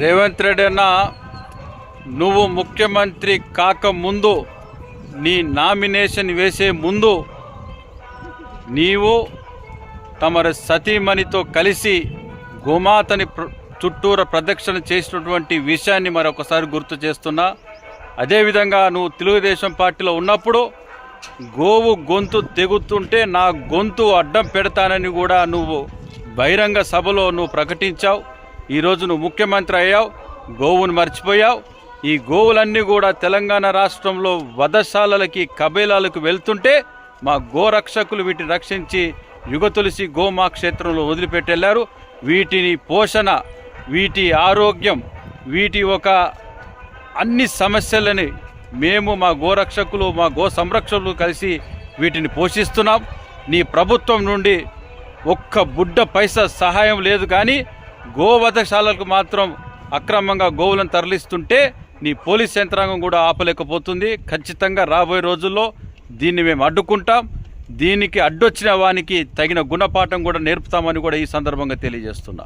రేవంత్ రెడ్డి అన్న నువ్వు ముఖ్యమంత్రి కాకముందు నీ నామినేషన్ వేసే ముందు నీవు తమరు సతీమణితో కలిసి గోమాతని చుట్టూర ప్రదక్షిణ చేసినటువంటి విషయాన్ని మరొకసారి గుర్తు చేస్తున్నా. అదేవిధంగా నువ్వు తెలుగుదేశం పార్టీలో ఉన్నప్పుడు గోవు గొంతు తెగుతుంటే నా గొంతు అడ్డం పెడతానని కూడా నువ్వు బహిరంగ సభలో నువ్వు ప్రకటించావు. ఈరోజు నువ్వు ముఖ్యమంత్రి అయ్యావు గోవును మర్చిపోయావు. ఈ గోవులన్నీ కూడా తెలంగాణ రాష్ట్రంలో వధశాలలకి కబేలాలకు వెళ్తుంటే మా గోరక్షకులు వీటిని రక్షించి యుగ తులసి గోమా క్షేత్రంలో వదిలిపెట్టెళ్ళారు. వీటిని పోషణ వీటి ఆరోగ్యం వీటి ఒక అన్ని సమస్యలని మేము మా గోరక్షకులు మా గో సంరక్షకులు కలిసి వీటిని పోషిస్తున్నాం. నీ ప్రభుత్వం నుండి ఒక్క బుడ్డ పైసా సహాయం లేదు కానీ గోవధశాలకు మాత్రం అక్రమంగా గోవులను తరలిస్తుంటే నీ పోలీస్ యంత్రాంగం కూడా ఆపలేకపోతుంది. ఖచ్చితంగా రాబోయే రోజుల్లో దీన్ని మేము అడ్డుకుంటాం. దీనికి అడ్డొచ్చిన వానికి తగిన గుణపాఠం కూడా నేర్పుతామని కూడా ఈ సందర్భంగా తెలియజేస్తున్నా.